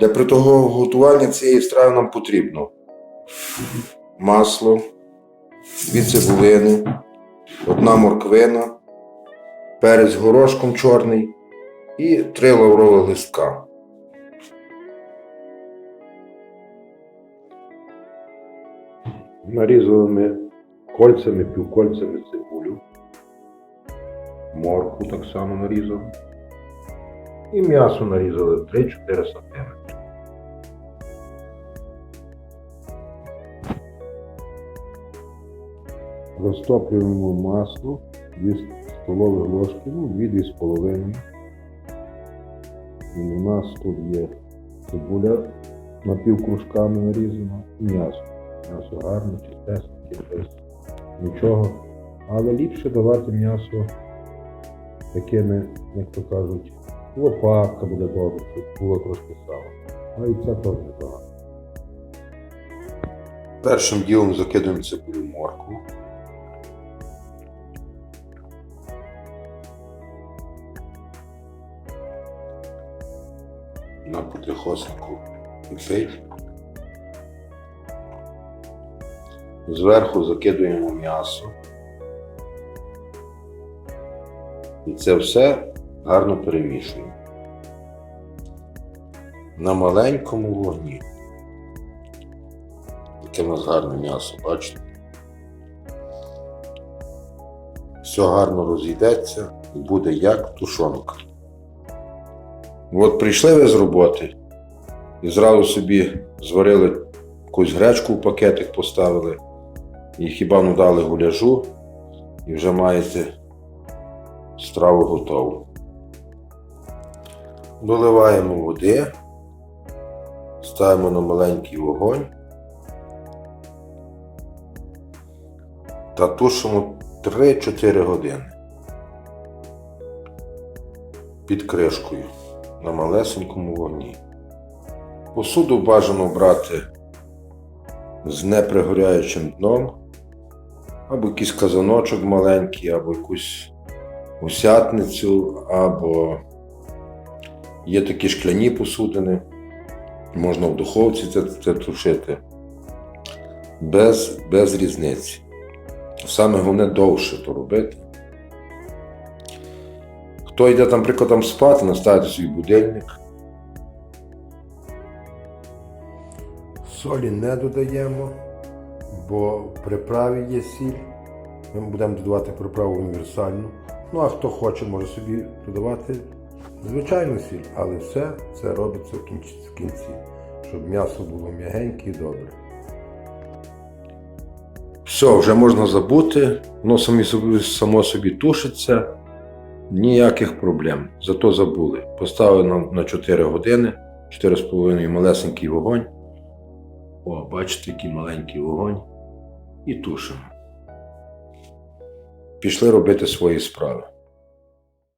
Для приготування цієї страви нам потрібно масло, дві цибулини, одна морквина, перець горошком чорний і три лаврові листка. Нарізали ми кольцями, півкольцями цибулю. Морку так само нарізали. І м'ясо нарізали 3-4 см. Розтоплюємо масло 2 столові ложки, ну 2 з половиною. І у нас тут є цибуля напівкружками нарізана і м'ясо. М'ясо гарне, чистесеньке, без нічого. Але ліпше давати м'ясо такими, як то кажуть, лопатка буде добре, щоб було трошки сала. А і це теж непогано. Першим ділом закидуємо цибулю моркву. На потихосеньку кипить. Зверху закидуємо м'ясо. І це все гарно перемішуємо. На маленькому вогні. Таке в нас гарне м'ясо, бачите? Все гарно розійдеться і буде як тушонка. От прийшли ви з роботи і зразу собі зварили якусь гречку в пакетик поставили і хіба ну дали гуляжу і вже маєте страву готову. Доливаємо води, ставимо на маленький вогонь та тушимо 3-4 години під кришкою на малесенькому вогні. Посуду бажано брати з непригоряючим дном, або якийсь казаночок маленький, або якусь усятницю, або є такі шкляні посудини, можна в духовці це, це тушити. Без, без різниці. Саме головне довше то робити. Хто йде там, прикладом спати, наставити свій будильник. Солі не додаємо, бо в приправі є сіль. Ми будемо додавати приправу універсальну. Ну а хто хоче, може собі додавати звичайну сіль, але все це робиться в кінці, в кінці щоб м'ясо було м'ягеньке і добре. Все, вже можна забути, воно само собі тушиться, ніяких проблем. Зато забули. Поставили на, на 4 години, 4,5 малесенький вогонь. О, бачите, який маленький вогонь. І тушимо. Пішли робити свої справи.